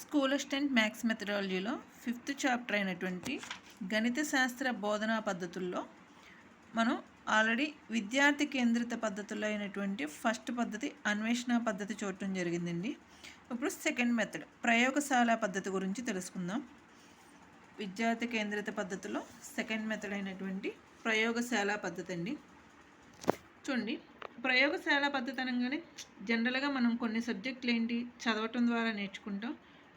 School assistant maths మెథడాలజీలో fifth chapter అయినటువంటి గణిత శాస్త్ర బోధనా పద్ధతుల్లో మనం ఆల్రెడీ విద్యార్థి కేంద్రిత పద్ధతుల్లో అయినటువంటి ఫస్ట్ పద్ధతి అన్వేషణ పద్ధతి చూడటం జరిగిందండి. ఇప్పుడు సెకండ్ మెథడ్ ప్రయోగశాల పద్ధతి గురించి తెలుసుకుందాం. విద్యార్థి కేంద్రిత పద్ధతిలో సెకండ్ మెథడ్ అయినటువంటి ప్రయోగశాల పద్ధతి అండి. చూడండి ప్రయోగశాల పద్ధతి అనగానే జనరల్గా మనం కొన్ని సబ్జెక్టులు ఏంటి చదవటం ద్వారా నేర్చుకుంటాం.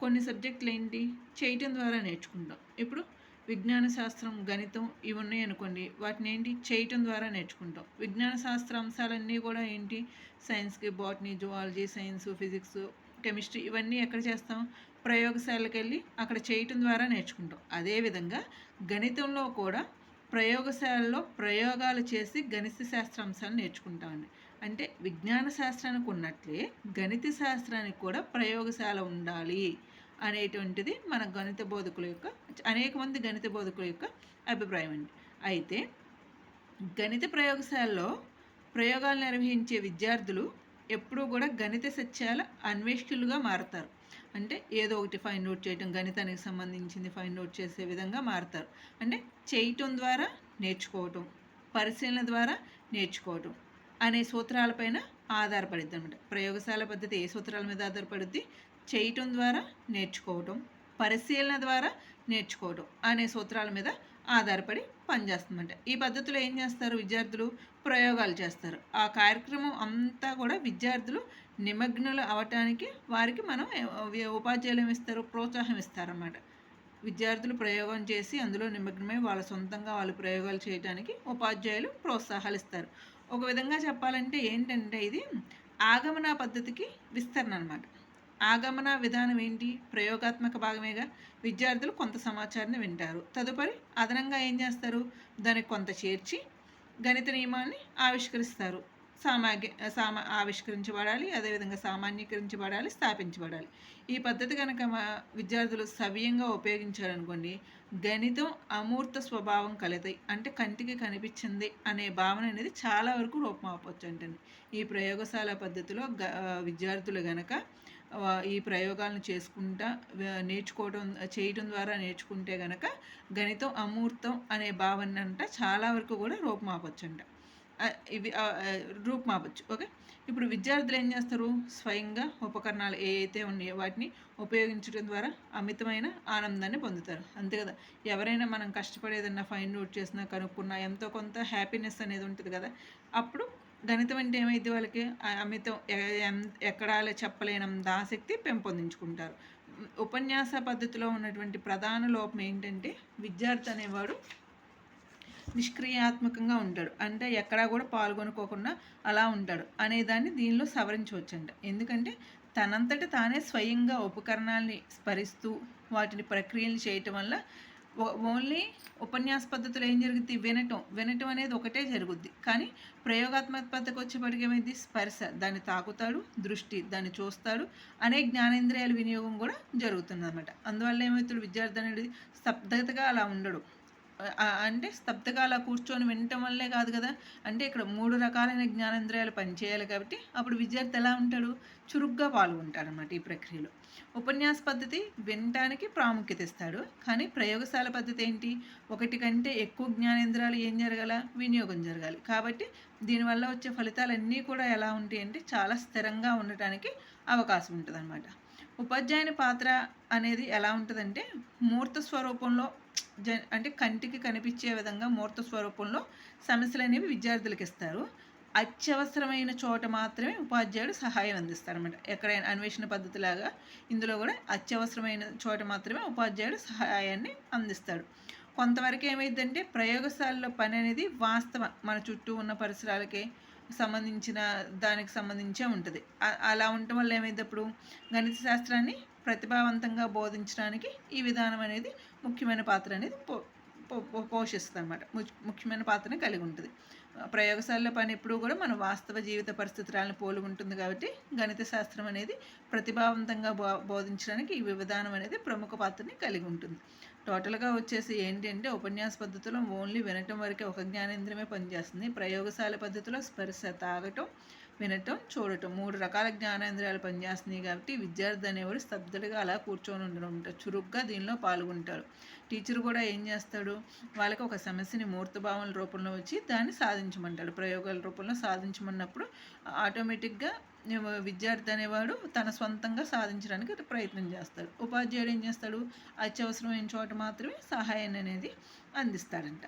కొన్ని సబ్జెక్టులు ఏంటి చేయటం ద్వారా నేర్చుకుంటాం. ఇప్పుడు విజ్ఞాన శాస్త్రం గణితం ఇవి ఉన్నాయి అనుకోండి. వాటిని ఏంటి చేయటం ద్వారా నేర్చుకుంటాం. విజ్ఞాన శాస్త్ర అంశాలన్నీ కూడా ఏంటి? సైన్స్కి botany zoology science physics chemistry ఇవన్నీ ఎక్కడ చేస్తాం? ప్రయోగశాలకు వెళ్ళి అక్కడ చేయటం ద్వారా నేర్చుకుంటాం. అదేవిధంగా గణితంలో కూడా ప్రయోగశాలలో ప్రయోగాలు చేసి గణిత శాస్త్ర అంశాలు నేర్చుకుంటామండి. అంటే విజ్ఞాన శాస్త్రానికి ఉన్నట్లే గణిత శాస్త్రానికి కూడా ప్రయోగశాల ఉండాలి అనేటువంటిది మన గణిత బోధకుల యొక్క అనేక మంది గణిత బోధకుల యొక్క అభిప్రాయం అండి. అయితే గణిత ప్రయోగశాలలో ప్రయోగాలు నిర్వహించే విద్యార్థులు ఎప్పుడూ కూడా గణిత సత్యాల అన్వేషకులుగా మారతారు. అంటే ఏదో ఒకటి ఫైండ్ అవుట్ చేయటం గణితానికి సంబంధించింది ఫైండ్ అవుట్ చేసే విధంగా మారుతారు. అంటే చేయటం ద్వారా నేర్చుకోవటం పరిశీలన ద్వారా నేర్చుకోవటం. అనే సూత్రాలపైన ఆధారపడిద్ది అనమాట ప్రయోగశాల పద్ధతి ఏ సూత్రాల మీద ఆధారపడుద్ది? చేయటం ద్వారా నేర్చుకోవటం పరిశీలన ద్వారా నేర్చుకోవటం అనే సూత్రాల మీద ఆధారపడి పనిచేస్తుందంట ఈ పద్ధతిలో ఏం చేస్తారు విద్యార్థులు? ప్రయోగాలు చేస్తారు. ఆ కార్యక్రమం అంతా కూడా విద్యార్థులు నిమగ్నులు అవటానికి వారికి మనం ఉపాధ్యాయులు ఇస్తారు ప్రోత్సాహం ఇస్తారన్నమాట. విద్యార్థులు ప్రయోగం చేసి అందులో నిమగ్నమై వాళ్ళ సొంతంగా వాళ్ళు ప్రయోగాలు చేయడానికి ఉపాధ్యాయులు ప్రోత్సాహాలు ఇస్తారు. ఒక విధంగా చెప్పాలంటే ఏంటంటే ఇది ఆగమన పద్ధతికి విస్తరణ అనమాట ఆగమన విధానం ఏంటి? ప్రయోగాత్మక భాగమేగా? విద్యార్థులు కొంత సమాచారాన్ని వింటారు. తదుపరి అదనంగా ఏం చేస్తారు? దానికి కొంత చేర్చి గణిత నియమాన్ని ఆవిష్కరిస్తారు. సామాగ్య సామా ఆవిష్కరించబడాలి అదేవిధంగా సామాన్యీకరించబడాలి స్థాపించబడాలి. ఈ పద్ధతి కనుక మా విద్యార్థులు సవ్యంగా ఉపయోగించారనుకోండి గణితం అమూర్త స్వభావం కలతాయి అంటే కంటికి కనిపించింది అనే భావన అనేది చాలా వరకు రూపమాపవచ్చు అంటే ఈ ప్రయోగశాల పద్ధతిలో గ విద్యార్థులు గనక ఈ ప్రయోగాలను చేసుకుంటా నేర్చుకోవడం చేయటం ద్వారా నేర్చుకుంటే గనక గణితం అమూర్తం అనే భావన అంట చాలా వరకు కూడా రూపమాపచ్చు అంట ఇవి రూపం అవ్వచ్చు ఓకే? ఇప్పుడు విద్యార్థులు ఏం చేస్తారు? స్వయంగా ఉపకరణాలు ఏ అయితే ఉన్నాయో వాటిని ఉపయోగించడం ద్వారా అమితమైన ఆనందాన్ని పొందుతారు. అంతే కదా? ఎవరైనా మనం కష్టపడేదన్నా ఫైండ్ అవుట్ చేసినా కనుక్కున్నా ఎంతో కొంత హ్యాపీనెస్ అనేది ఉంటుంది కదా? అప్పుడు గణితం అంటే ఏమైంది వాళ్ళకి? అమితం ఎ- ఎం- ఎక్కడాలే చెప్పలేనంత ఆసక్తి పెంపొందించుకుంటారు. ఉపన్యాస పద్ధతిలో ఉన్నటువంటి ప్రధాన లోపం ఏంటంటే విద్యార్థి అనేవాడు నిష్క్రియాత్మకంగా ఉంటాడు. అంటే ఎక్కడా కూడా పాల్గొనుకోకుండా అలా ఉంటాడు అనేదాన్ని దీనిలో సవరించవచ్చంట. ఎందుకంటే తనంతట తానే స్వయంగా ఉపకరణాలని స్మరిస్తూ వాటిని ప్రక్రియలు చేయటం వల్ల ఓన్లీ ఉపన్యాస పద్ధతిలో ఏం జరుగుద్ది? వినటం. వినటం అనేది ఒకటే జరుగుద్ది. కానీ ప్రయోగాత్మక పద్ధతికి వచ్చేప్పటికి ఏమైంది స్పర్శ. దాన్ని తాకుతాడు దృష్టి దాన్ని చూస్తాడు అనే జ్ఞానేంద్రియాల వినియోగం కూడా జరుగుతుంది అనమాట అందువల్ల ఏమవుతాడు? విద్యార్థి అనేది స్తబ్దతగా అలా ఉండడు. అంటే స్తబ్దగా అలా కూర్చొని వినటం వల్లే కాదు కదా. అంటే ఇక్కడ మూడు రకాలైన జ్ఞానేంద్రియాలు పనిచేయాలి కాబట్టి అప్పుడు విద్యార్థి ఎలా ఉంటాడు? చురుగ్గా పాల్గొంటాడు అనమాట ఈ ప్రక్రియలో. ఉపన్యాస పద్ధతి వినటానికి ప్రాముఖ్యత ఇస్తాడు. కానీ ప్రయోగశాల పద్ధతి ఏంటి? ఒకటి కంటే ఎక్కువ జ్ఞానేంద్రియాలు ఏం జరగాల? వినియోగం జరగాలి. కాబట్టి దీనివల్ల వచ్చే ఫలితాలన్నీ కూడా ఎలా ఉంటాయి అంటే చాలా స్థిరంగా ఉండటానికి అవకాశం ఉంటుంది అనమాట ఉపాధ్యాయుని పాత్ర అనేది ఎలా ఉంటుందంటే మూర్త స్వరూపంలో జ అంటే కంటికి కనిపించే విధంగా మూర్త స్వరూపంలో సమస్యలు అనేవి విద్యార్థులకు ఇస్తారు. అత్యవసరమైన చోట మాత్రమే ఉపాధ్యాయుడు సహాయం అందిస్తారన్నమాట. ఎక్కడైనా అన్వేషణ పద్ధతిలాగా ఇందులో కూడా అత్యవసరమైన చోట మాత్రమే ఉపాధ్యాయుడు సహాయాన్ని అందిస్తాడు. కొంతవరకు ఏమైందంటే ప్రయోగశాలలో పని అనేది వాస్తవ. మన చుట్టూ ఉన్న పరిసరాలకే సంబంధించిన దానికి సంబంధించే ఉంటుంది. అలా ఉండటం వల్ల ఏమైంది అప్పుడు? గణిత శాస్త్రాన్ని ప్రతిభావంతంగా బోధించడానికి ఈ విధానం అనేది ముఖ్యమైన పాత్ర అనేది పో పో- పోషిస్తుంది అనమాట ముఖ్యమైన పాత్రని కలిగి ఉంటుంది. ప్రయోగశాలలో పని ఎప్పుడూ కూడా మన వాస్తవ జీవిత పరిస్థితులను పోలి ఉంటుంది కాబట్టి గణిత శాస్త్రం అనేది ప్రతిభావంతంగా బో బోధించడానికి ఈ విధానం అనేది ప్రముఖ పాత్రని కలిగి ఉంటుంది. టోటల్గా వచ్చేసి ఏంటంటే ఉపన్యాస పద్ధతిలో ఓన్లీ వినటం వరకే ఒక జ్ఞానేంద్రమే పనిచేస్తుంది. ప్రయోగశాల పద్ధతిలో స్పర్శ తాగటం వినటం చూడటం. మూడు రకాల జ్ఞానేంద్రియాలు పనిచేస్తున్నాయి కాబట్టి విద్యార్థి అనేవాడు స్తబ్దులుగా అలా కూర్చొని ఉండడం ఉంటారు చురుగ్గా దీనిలో పాల్గొంటారు టీచర్ కూడా ఏం చేస్తాడు? వాళ్ళకి ఒక సమస్యని మూర్తభావం రూపంలో వచ్చి దాన్ని సాధించమంటాడు. ప్రయోగాల రూపంలో సాధించమన్నప్పుడు ఆటోమేటిక్గా విద్యార్థి అనేవాడు తన సొంతంగా సాధించడానికి ప్రయత్నం చేస్తాడు. ఉపాధ్యాయుడు ఏం చేస్తాడు? అత్యవసరమైన చోట మాత్రమే సహాయాన్ని అనేది అందిస్తాడంట.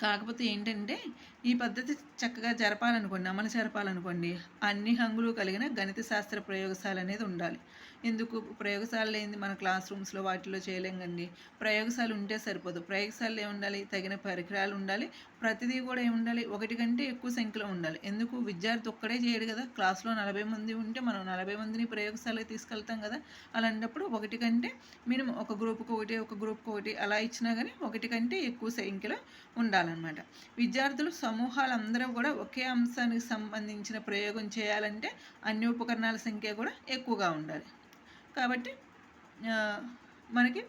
కాకపోతే ఏంటంటే ఈ పద్ధతి చక్కగా జరపాలనుకోండి అమలు జరపాలనుకోండి అన్ని హంగులు కలిగిన గణిత శాస్త్ర ప్రయోగశాల అనేది ఉండాలి. ఎందుకు ప్రయోగశాల లేనిది మన క్లాస్ రూమ్స్లో వాటిలో చేయలేం కండి. ప్రయోగశాల ఉంటే సరిపోదు. ప్రయోగశాలలో ఏముండాలి తగిన పరికరాలు ఉండాలి. ప్రతిదీ కూడా ఏముండాలి ఒకటి కంటే ఎక్కువ సంఖ్యలో ఉండాలి. ఎందుకు? విద్యార్థి ఒక్కడే చేయడు కదా. క్లాస్లో నలభై మంది ఉంటే మనం నలభై మందిని ప్రయోగశాలకు తీసుకెళ్తాం కదా. అలాంటప్పుడు ఒకటి కంటే మినిమం ఒక గ్రూప్కి ఒకటి ఒక గ్రూప్కి ఒకటి అలా ఇచ్చినా కానీ ఒకటి కంటే ఎక్కువ సంఖ్యలో ఉండాలన్నమాట. విద్యార్థులు సమూహాలు అందరూ కూడా ఒకే అంశానికి సంబంధించిన ప్రయోగం చేయాలంటే అన్ని ఉపకరణాల సంఖ్య కూడా ఎక్కువగా ఉండాలి. కాబట్టి మనకి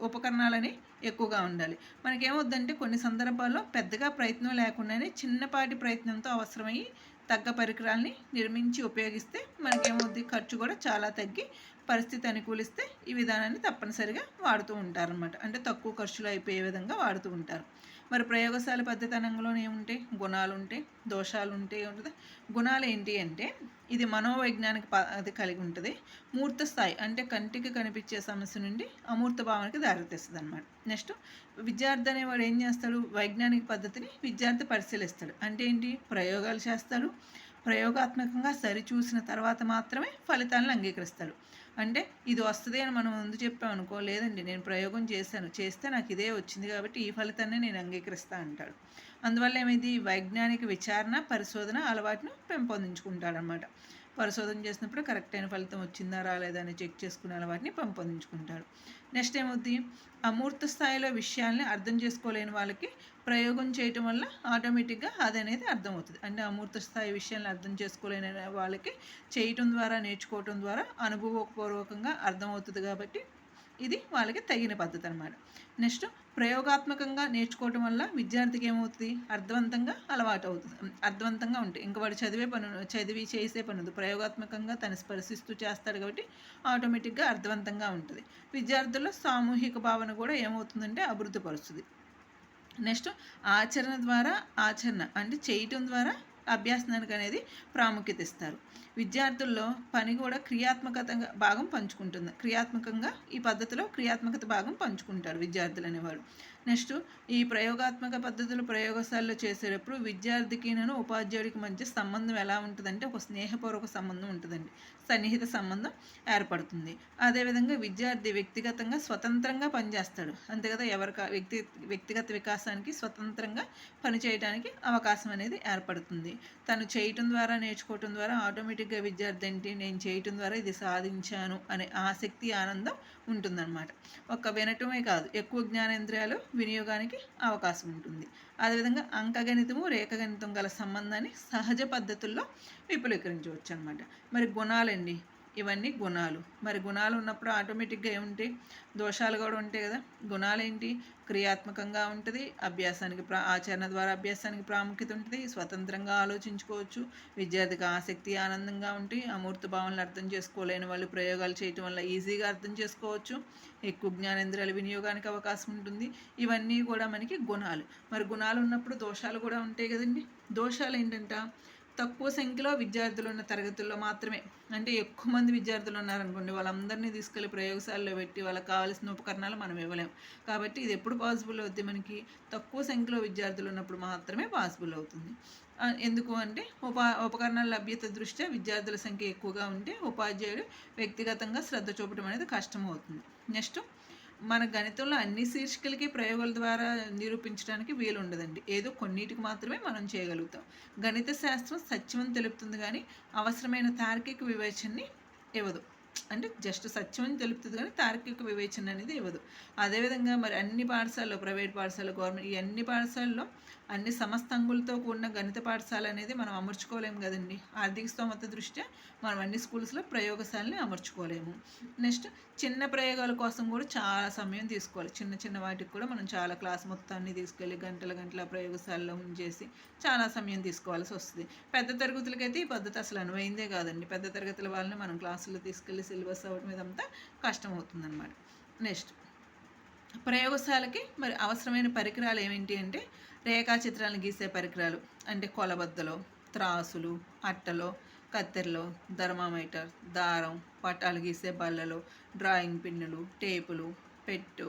ఉపకరణాలని ఎక్కువగా ఉండాలి. మనకేమవుద్దంటే కొన్ని సందర్భాల్లో పెద్దగా ప్రయత్నం లేకుండానే చిన్నపాటి ప్రయత్నంతో అవసరమయ్యి తగ్గ పరికరాల్ని నిర్మించి ఉపయోగిస్తే మనకేమవుద్ది? ఖర్చు కూడా చాలా తగ్గి పరిస్థితి అనుకూలిస్తే ఈ విధానాన్ని తప్పనిసరిగా వాడుతూ ఉంటారనమాట అంటే తక్కువ ఖర్చులో అయిపోయే విధంగా వాడుతూ ఉంటారు. మరి ప్రయోగశాల పద్ధతనంలోనే ఉంటే ఏముంటాయి గుణాలు ఉంటాయి దోషాలు ఉంటాయి ఉంటుంది. గుణాలు ఏంటి అంటే ఇది మనోవైజ్ఞానిక అది కలిగి ఉంటుంది. మూర్త స్థాయి అంటే కంటికి కనిపించే సమస్య నుండి అమూర్త భావనకి దారితీస్తుంది అనమాట నెక్స్ట్ విద్యార్థి అనేవాడు ఏం చేస్తాడు? వైజ్ఞానిక పద్ధతిని విద్యార్థి పరిశీలిస్తాడు. అంటే ఏంటి? ప్రయోగాలు చేస్తాడు. ప్రయోగాత్మకంగా సరిచూసిన తర్వాత మాత్రమే ఫలితాలను అంగీకరిస్తారు అంటే ఇది వస్తుంది అని మనం ముందు చెప్పామనుకో లేదండి నేను ప్రయోగం చేశాను చేస్తే నాకు ఇదే వచ్చింది కాబట్టి ఈ ఫలితాన్ని నేను అంగీకరిస్తా అంటాడు. అందువల్ల ఏమైంది? వైజ్ఞానిక విచారణ పరిశోధన అలవాటును పెంపొందించుకుంటాడనమాట పరిశోధన చేసినప్పుడు కరెక్ట్ అయిన ఫలితం వచ్చిందా రాలేదా అని చెక్ చేసుకునే అలవాటిని పెంపొందించుకుంటాడు. నెక్స్ట్ ఏమవుద్ది? అమూర్త స్థాయిలో విషయాల్ని అర్థం చేసుకోలేని వాళ్ళకి ప్రయోగం చేయటం వల్ల ఆటోమేటిక్గా అది అనేది అర్థమవుతుంది. అంటే అమూర్త స్థాయి విషయాన్ని అర్థం చేసుకోలేని వాళ్ళకి చేయటం ద్వారా నేర్చుకోవటం ద్వారా అనుభవపూర్వకంగా అర్థమవుతుంది కాబట్టి ఇది వాళ్ళకి తగిన పద్ధతి అనమాట నెక్స్ట్ ప్రయోగాత్మకంగా నేర్చుకోవటం వల్ల విద్యార్థికి ఏమవుతుంది? అర్థవంతంగా అలవాటు అవుతుంది అర్థవంతంగా ఉంటుంది ఇంకా వాడు చదివే పను చదివి చేసే పనులు ప్రయోగాత్మకంగా తను స్పర్శిస్తూ చేస్తాడు కాబట్టి ఆటోమేటిక్గా అర్థవంతంగా ఉంటుంది. విద్యార్థుల్లో సామూహిక భావన కూడా ఏమవుతుందంటే అభివృద్ధి పరుస్తుంది. నెక్స్ట్ ఆచరణ ద్వారా ఆచరణ అంటే చేయటం ద్వారా అభ్యాసనానికి అనేది ప్రాముఖ్యత ఇస్తారు. విద్యార్థుల్లో పని కూడా క్రియాత్మకత భాగం పంచుకుంటుంది. క్రియాత్మకంగా ఈ పద్ధతిలో క్రియాత్మకత భాగం పంచుకుంటారు విద్యార్థులు అనేవాడు నెక్స్ట్ ఈ ప్రయోగాత్మక పద్ధతులు ప్రయోగశాలలో చేసేటప్పుడు విద్యార్థికినను ఉపాధ్యాయుడికి మధ్య సంబంధం ఎలా ఉంటుందంటే ఒక స్నేహపూర్వక సంబంధం ఉంటుందండి. సన్నిహిత సంబంధం ఏర్పడుతుంది. అదేవిధంగా విద్యార్థి వ్యక్తిగతంగా స్వతంత్రంగా పనిచేస్తాడు. అంతే కదా ఎవరి వ్యక్తి వ్యక్తిగత వికాసానికి స్వతంత్రంగా పనిచేయడానికి అవకాశం అనేది ఏర్పడుతుంది. తను చేయటం ద్వారా నేర్చుకోవటం ద్వారా ఆటోమేటిక్గా విద్యార్థి ఏంటి నేను చేయటం ద్వారా ఇది సాధించాను అనే ఆసక్తి ఆనందం ఉంటుందన్నమాట. ఒక్క వినటమే కాదు ఎక్కువ జ్ఞానేంద్రియాలు వినియోగానికి అవకాశం ఉంటుంది. అదేవిధంగా అంకగణితము రేఖగణితం గల సంబంధాన్ని సహజ పద్ధతుల్లో విపులీకరించవచ్చు అనమాట మరి గుణాలండి ఇవన్నీ గుణాలు. మరి గుణాలు ఉన్నప్పుడు ఆటోమేటిక్గా ఏముంటాయి? దోషాలు కూడా ఉంటాయి కదా. గుణాలు ఏంటి క్రియాత్మకంగా ఉంటుంది అభ్యాసానికి ప్రా ఆచరణ ద్వారా అభ్యాసానికి ప్రాముఖ్యత ఉంటుంది స్వతంత్రంగా ఆలోచించుకోవచ్చు విద్యార్థికి ఆసక్తి ఆనందంగా ఉంటాయి అమూర్త భావనలు అర్థం చేసుకోలేని వాళ్ళు ప్రయోగాలు చేయటం వల్ల ఈజీగా అర్థం చేసుకోవచ్చు ఎక్కువ జ్ఞానేంద్రియాల వినియోగానికి అవకాశం ఉంటుంది. ఇవన్నీ కూడా మనకి గుణాలు. మరి గుణాలు ఉన్నప్పుడు దోషాలు కూడా ఉంటాయి కదండి. దోషాలు ఏంటంటే? తక్కువ సంఖ్యలో విద్యార్థులు ఉన్న తరగతుల్లో మాత్రమే. అంటే ఎక్కువ మంది విద్యార్థులు ఉన్నారనుకోండి వాళ్ళందరినీ తీసుకెళ్ళి ప్రయోగశాలలో పెట్టి వాళ్ళకి కావాల్సిన ఉపకరణాలు మనం ఇవ్వలేం. కాబట్టి ఇది ఎప్పుడు పాసిబుల్ అవుతుంది మనకి? తక్కువ సంఖ్యలో విద్యార్థులు ఉన్నప్పుడు మాత్రమే పాసిబుల్ అవుతుంది. ఎందుకు అంటే ఉపా ఉపకరణాల లభ్యత దృష్ట్యా విద్యార్థుల సంఖ్య ఎక్కువగా ఉంటే ఉపాధ్యాయుడు వ్యక్తిగతంగా శ్రద్ధ చూపడం అనేది కష్టమవుతుంది నెక్స్ట్ మన గణితంలో అన్ని శీర్షికలకి ప్రయోగాల ద్వారా నిరూపించడానికి వీలు ఉండదండి ఏదో కొన్నిటికి మాత్రమే మనం చేయగలుగుతాం. గణిత శాస్త్రం సత్యమని తెలుపుతుంది కానీ అవసరమైన తార్కిక వివేచనని ఇవ్వదు. అంటే జస్ట్ సత్యం అని తెలుపుతుంది కానీ తార్కిక వివేచన అనేది ఇవ్వదు. అదేవిధంగా మరి అన్ని పాఠశాలలో ప్రైవేట్ పాఠశాలలో గవర్నమెంట్ ఈ అన్ని పాఠశాలలో అన్ని సమస్తంగులతో కూడిన గణిత పాఠశాల అనేది మనం అమర్చుకోలేము కదండి. ఆర్థిక స్తోమత దృష్ట్యా మనం అన్ని స్కూల్స్లో ప్రయోగశాలని అమర్చుకోలేము. నెక్స్ట్ చిన్న ప్రయోగాల కోసం కూడా చాలా సమయం తీసుకోవాలి. చిన్న చిన్న వాటికి కూడా మనం చాలా క్లాస్ మొత్తాన్ని తీసుకెళ్ళి గంటల గంటల ప్రయోగశాలలో ఉంచేసి చాలా సమయం తీసుకోవాల్సి వస్తుంది. పెద్ద తరగతులకైతే ఈ పద్ధతి అసలు అనువైందే కాదండి. పెద్ద తరగతుల వాళ్ళని మనం క్లాసుల్లో తీసుకెళ్ళి సిలబస్ అవ్వడం ఇదంతా కష్టం అవుతుందన్నమాట నెక్స్ట్ ప్రయోగశాలకి మరి అవసరమైన పరికరాలు ఏమిటి అంటే రేఖాచిత్రాలను గీసే పరికరాలు. అంటే కొలబద్దలు త్రాసులు అట్టలు కత్తెరలు థర్మామీటర్ దారం పటాలు గీసే బల్లలు డ్రాయింగ్ పిన్నులు టేపులు పెట్టు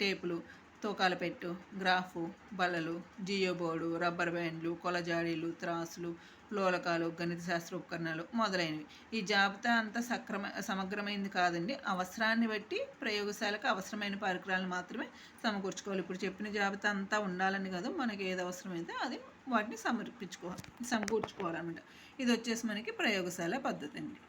టేపులు తూకాలు పెట్టు గ్రాఫు బలలు జియో బోర్డు రబ్బర్ బ్యాండ్లు కొలజాడీలు త్రాసులు లోలకాలు గణిత శాస్త్ర ఉపకరణాలు మొదలైనవి. ఈ జాబితా అంతా సక్రమ సమగ్రమైంది కాదండి. అవసరాన్ని బట్టి ప్రయోగశాలకు అవసరమైన పరికరాలు మాత్రమే సమకూర్చుకోవాలి. ఇప్పుడు చెప్పిన జాబితా అంతా ఉండాలని కాదు మనకి ఏది అవసరమైతే అది వాటిని సమర్పించుకోవాలి సమకూర్చుకోవాలన్నమాట. ఇది వచ్చేసి మనకి ప్రయోగశాల పద్ధతి అండి.